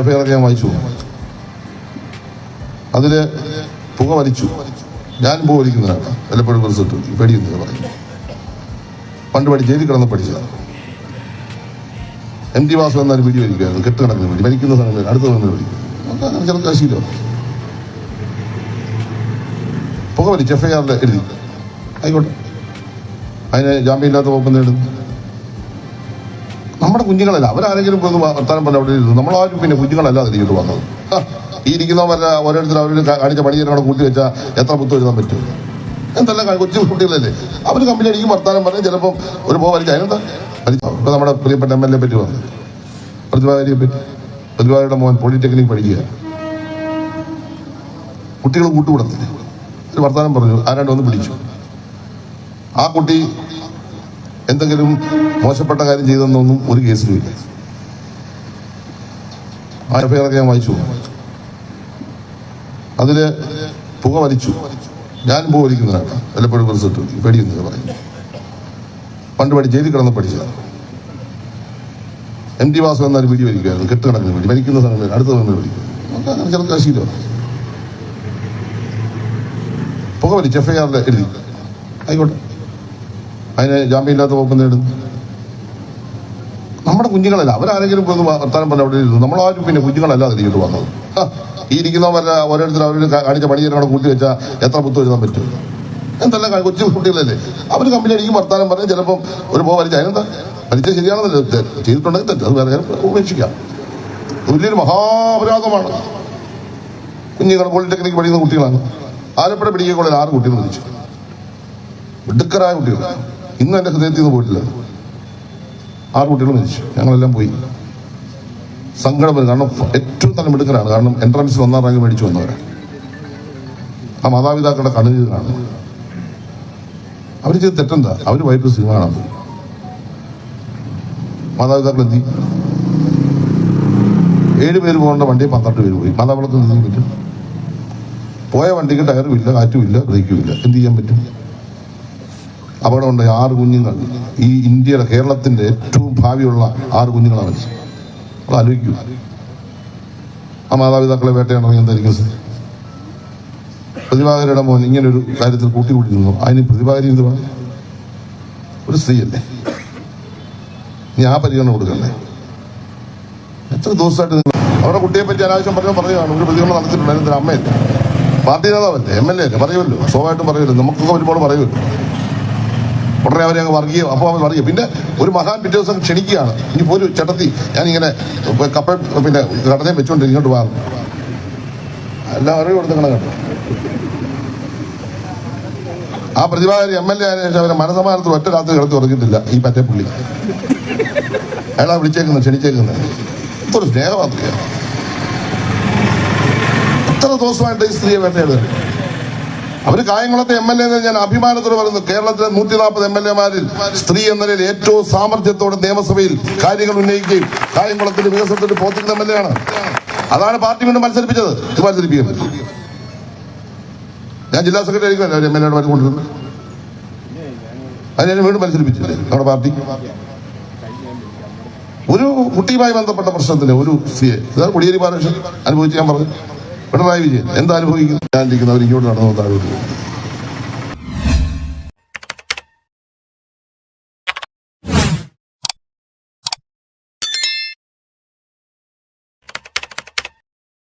FIR ഞാൻ വായിച്ചു അതിൽ പുക വലിച്ചു. ഞാൻ പുക വലിക്കുന്നതാണ് വല്ലപ്പോഴും റിസൾട്ട് പേടിക്കുന്നത് പറയും പണ്ട് പഠിച്ച് ജയിലിൽ കിടന്ന് പഠിച്ചതാണ് എം ടി വാസു എന്നാൽ വീഡിയോ കെട്ട് കിടക്കുന്ന വീഡിയോ. വലിക്കുന്ന സമയത്ത് അടുത്ത സമയം വലിക്കും നമുക്ക് അങ്ങനെ ചില ശീലം. പുക വലിച്ച് എഫ്ഐആറിൽ എഴുതി. ആയിക്കോട്ടെ. അതിന് ജാമ്യമില്ലാത്ത വകുപ്പ് നേടും? നമ്മുടെ കുഞ്ഞുങ്ങളല്ല അവരാരെങ്കിലും ഒന്ന് വർത്താനം പറഞ്ഞ അവിടെ ഇരുന്നു നമ്മളാരും പിന്നെ കുഞ്ഞുങ്ങളല്ല ഇങ്ങോട്ട് വന്നത്. ഈ ഇരിക്കുന്നവരെ ഓരോരുത്തർ അവർ കാണിച്ച പണിയെ കൂട്ടി വെച്ചാൽ എത്ര പുത്ത് എഴുതാൻ പറ്റും? എന്തെല്ലാം കൊച്ചു കുട്ടികളല്ലേ? അവർ കമ്പനി അടിക്കും വർത്താനം പറഞ്ഞ് ചിലപ്പം ഒരു പോ അതിനെന്താ? നമ്മുടെ പ്രിയപ്പെട്ട എം എൽ എ പറ്റി വന്നു പ്രതിഭാകരിയെ പറ്റി. പ്രതിഭാരിയുടെ മോൻ പോളിടെക്നിക് പഠിക്കുക. കുട്ടികൾ കൂട്ടുകൂടത്തില്ല. ഒരു വർത്താനം പറഞ്ഞു ആരാണ്ട് ഒന്ന് പിടിച്ചു ആ കുട്ടി എന്തെങ്കിലും മോശപ്പെട്ട കാര്യം ചെയ്തെന്നൊന്നും ഒരു കേസിലുമില്ല ആ എഫ്ഐആറൊക്കെ ഞാൻ വായിച്ചു. അതിൽ പുക വലിച്ചു. ഞാൻ പുക വലിക്കുന്നതാണ് വല്ലപ്പോഴും റിസൾട്ട് പേടിയെന്ന് പണ്ട് പഠി ജയിലിൽ കിടന്ന് പഠിച്ചതാണ് എം ടി വാസു എന്നാലും വീഡിയോ വലിക്കുമായിരുന്നു കെട്ടുകിടക്കുന്ന വീഡിയോ. വലിക്കുന്ന സമയം അടുത്ത സമയം വലിക്കും അങ്ങനെ കാശിയില്ലോ പുക വലിച്ച് എഫ്ഐആറിൽ എഴുതി. ആയിക്കോട്ടെ. അതിന് ജാമ്യമില്ലാത്ത വകുപ്പ് നേടും. നമ്മുടെ കുഞ്ഞുങ്ങളല്ല അവരാരെങ്കിലും ഒന്ന് വർത്താനം പറഞ്ഞ അവിടെ ഇരുന്നു. നമ്മളാരും പിന്നെ കുഞ്ഞുങ്ങളല്ലാതെ ഇങ്ങോട്ട് വന്നത്. ഈ ഇരിക്കുന്നവരെ ഓരോരുത്തർ അവർ കാണിച്ച പണി കൂടെ കൂട്ടി വെച്ചാൽ എത്ര പുത്തു എഴുതാൻ പറ്റും? എന്തല്ല കൊച്ചു കുട്ടികളല്ലേ? അവർ കമ്പനി അടിക്കും വർത്താനം പറഞ്ഞ് ചിലപ്പം ഒരു പോ വലിച്ച. അതിനെന്താ? വലിച്ച ശരിയാണെന്നല്ലോ? ചെയ്തിട്ടുണ്ടെങ്കിൽ തെറ്റ്. അത് വേറെ ഉപേക്ഷിക്കാം. വലിയൊരു മഹാപരാധമാണ്. കുഞ്ഞുങ്ങൾ പോളിടെക്നിക്ക് പഠിക്കുന്ന കുട്ടികളാണ്. ആലപ്പുഴ മെഡിക്കൽ കോളേജിൽ ആറ് കുട്ടികൾ മരിച്ചു. മിടുക്കരായ കുട്ടികൾ ഇന്നും എന്റെ ഹൃദയത്തിൽ നിന്ന് പോയിട്ടില്ല. ആറ് കുട്ടികൾ മരിച്ചു. ഞങ്ങളെല്ലാം പോയി. സങ്കടം വരും. കാരണം ഏറ്റവും നല്ല മിടുക്കനാണ്. കാരണം എൻട്രൻസ് ഒന്നാം റാങ്ക് മേടിച്ചു വന്നവരാണ് ആ മാതാപിതാക്കളുടെ കണ്ണുനീർ കാണും അവർ ചെയ്ത് തെറ്റെന്താ? അവർ വൈകിട്ട് സിനിമ കാണാൻ പോയി മാതാപിതാക്കൾ എന്തി ഏഴ് പേര് പോകേണ്ട വണ്ടി പന്ത്രണ്ട് പേര് പോയി. മാതാപിതാക്കൾ എന്ത് ചെയ്യാൻ പറ്റും? പോയ വണ്ടിക്ക് ടയറും ഇല്ല കാറ്റും ഇല്ല ബ്രേക്കും ഇല്ല. എന്ത് ചെയ്യാൻ പറ്റും? അപകടം ഉണ്ടായി ആറ് കുഞ്ഞുങ്ങൾ. ഈ ഇന്ത്യയുടെ കേരളത്തിന്റെ ഏറ്റവും ഭാവിയുള്ള ആറ് കുഞ്ഞുങ്ങളാണ്. അത് ആലോചിക്കൂ. ആ മാതാപിതാക്കളെ വേട്ടയാണെങ്കിൽ എന്തായിരിക്കും? പ്രതിഭാകരയുടെ മോൻ ഇങ്ങനെ ഒരു കാര്യത്തിൽ കൂട്ടിക്കൂട്ടി നിന്നു അതിന് പ്രതിഭാകരി എന്ത് പറഞ്ഞു ഒരു സ്ത്രീയല്ലേ. നീ ആ പരിഗണന കൊടുക്കണ്ടേ? എത്ര ദിവസമായിട്ട് നിങ്ങൾ അവരുടെ കുട്ടിയെ പറ്റി അനാവശ്യം പറഞ്ഞ പറയുകയാണ് ഒരു പ്രതികരണം നടത്തിയിട്ടുണ്ട് അതിന് അമ്മയല്ലേ? പാർട്ടി നേതാവല്ലേ? എം എൽ എ അല്ലേ? പറയുമല്ലോ. സ്വാഭാവികമായിട്ടും പറയുമല്ലോ. നമുക്കൊക്കെ ഒരുപാട് പറയുമല്ലോ. ഉടനെ അവരെ അങ്ങ് വർഗീയ അപ്പോൾ അവർ വർഗീയ. പിന്നെ ഒരു മഹാൻ പിറ്റേ ദിവസം ക്ഷണിക്കുകയാണ്. ഇനി പോലും ചട്ടത്തി ഞാനിങ്ങനെ കപ്പ പിന്നെ കടനെ വെച്ചുകൊണ്ട് ഇങ്ങോട്ട് വാ. എല്ലാം അറിവ് നിങ്ങളെ കണ്ടു. ആ പ്രതിഭാകരി എം എൽ എ ആയതിനു ശേഷം അവരെ മനസമാനത്തിൽ ഒറ്റ രാത്രി കിടത്തി ഉറങ്ങിയിട്ടില്ല ഈ പറ്റേ പുള്ളി. അയാളാ വിളിച്ചേക്കുന്നത് ക്ഷണിച്ചേക്കുന്നത്. ഒരു സ്നേഹമാത്രയാണ് എത്ര ദിവസമായിട്ട് ഈ സ്ത്രീയെ വേട്ടയാടുന്നത് അവർ കായംകുളത്തെ എം എൽ എ ഞാൻ അഭിമാനത്തോട് പറയുന്നു. കേരളത്തിലെ നൂറ്റി നാൽപ്പത് എം എൽ എമാരിൽ സ്ത്രീ എന്ന നിലയിൽ ഏറ്റവും സാമർഥ്യത്തോടെ നിയമസഭയിൽ കാര്യങ്ങൾ ഉന്നയിക്കുകയും കായംകുളത്തിന്റെ വികസനത്തിന് പോത്തിരുന്ന എം എൽ എ ആണ് അതാണ് പാർട്ടി വീണ്ടും മത്സരിപ്പിച്ചത്. ഇത് മത്സരിപ്പിക്കാൻ ഞാൻ ജില്ലാ സെക്രട്ടറി ആയിരിക്കും എം എൽ എയുടെ വരെ കൊണ്ടിരുന്നത് അതിനെ വീണ്ടും മത്സരിപ്പിച്ചില്ലേ? നമ്മുടെ പാർട്ടി? ഒരു കുട്ടിയുമായി ബന്ധപ്പെട്ട പ്രശ്നത്തിന് ഒരു സ്ത്രീയെ കുടിയേരി ബാലകൃഷ്ണൻ അനുഭവിച്ച് ഞാൻ പറഞ്ഞു പിണറായി വിജയൻ എന്താ അനുഭവിക്കുന്നു ഞാൻ ഇരിക്കുന്നവർ ഇങ്ങോട്ട് നടന്നു താഴോട്ട് പോകും.